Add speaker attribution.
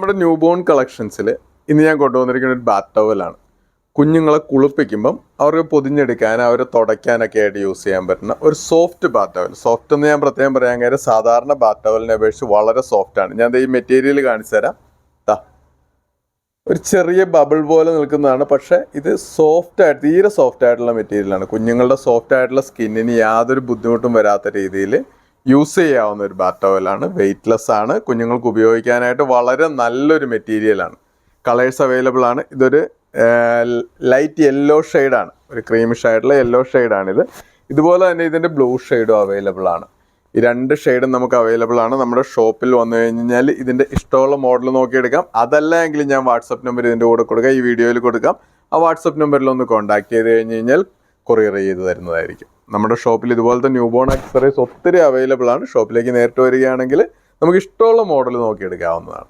Speaker 1: നമ്മുടെ new born കളക്ഷൻസിൽ ഇന്ന് ഞാൻ കൊണ്ടുവന്നിരിക്കുന്ന ഒരു ബാത്ത് ടവലാണ് കുഞ്ഞുങ്ങളെ കുളിപ്പിക്കുമ്പം അവർക്ക് പൊതിഞ്ഞെടുക്കാൻ അവരെ തുടയ്ക്കാനൊക്കെ ആയിട്ട് യൂസ് ചെയ്യാൻ പറ്റുന്ന ഒരു സോഫ്റ്റ് ബാത്ത് ടവൽ സോഫ്റ്റ് എന്ന് ഞാൻ പ്രത്യേകം പറയാൻ കാര്യം സാധാരണ ബാത്ത് ടവലിനെ അപേക്ഷിച്ച് വളരെ സോഫ്റ്റ് ആണ്. ഞാൻ ഈ മെറ്റീരിയൽ കാണിച്ചു തരാം. താ ഒരു ചെറിയ ബബിൾ പോലെ നിൽക്കുന്നതാണ്. പക്ഷേ ഇത് സോഫ്റ്റ് ആയിട്ട് തീരെ സോഫ്റ്റ് ആയിട്ടുള്ള മെറ്റീരിയലാണ് കുഞ്ഞുങ്ങളുടെ സോഫ്റ്റ് ആയിട്ടുള്ള സ്കിന്നിന് യാതൊരു ബുദ്ധിമുട്ടും വരാത്ത രീതിയിൽ യൂസ് ചെയ്യാവുന്ന ഒരു ബാത്ത് ടവലാണ് വെയ്റ്റ്ലെസ് ആണ്. കുഞ്ഞുങ്ങൾക്ക് ഉപയോഗിക്കാനായിട്ട് വളരെ നല്ലൊരു മെറ്റീരിയലാണ് കളേഴ്സ് അവൈലബിൾ ആണ്. ഇതൊരു ലൈറ്റ് യെല്ലോ ഷെയ്ഡാണ് ഒരു ക്രീമിഷ് ആയിട്ടുള്ള യെല്ലോ ആണിത് ഇതുപോലെ തന്നെ ഇതിന്റെ ബ്ലൂ ഷെയ്ഡും അവൈലബിൾ ആണ്. ഈ രണ്ട് ഷെയ്ഡും നമുക്ക് അവൈലബിൾ ആണ്. നമ്മുടെ ഷോപ്പിൽ വന്നു കഴിഞ്ഞാൽ ഇതിന്റെ ഇഷ്ടമുള്ള മോഡൽ നോക്കിയെടുക്കാം. അതല്ല എങ്കിൽ ഞാൻ വാട്സപ്പ് നമ്പർ ഇതിന്റെ കൂടെ കൊടുക്കാം. ഈ വീഡിയോയിൽ കൊടുക്കാം. ആ വാട്സപ്പ് നമ്പറിൽ ഒന്ന് കോൺടാക്ട് ചെയ്ത് കഴിഞ്ഞ് കഴിഞ്ഞാൽ കൊറിയർ ചെയ്ത് തരുന്നതായിരിക്കും. നമ്മുടെ ഷോപ്പിൽ ഇതുപോലത്തെ ന്യൂ ബോൺ ആക്സറീസ് ഒത്തിരി അവൈലബിൾ ആണ്. ഷോപ്പിലേക്ക് നേരിട്ട് വരികയാണെങ്കിൽ നമുക്ക് ഇഷ്ടമുള്ള മോഡൽ നോക്കിയെടുക്കാവുന്നതാണ്.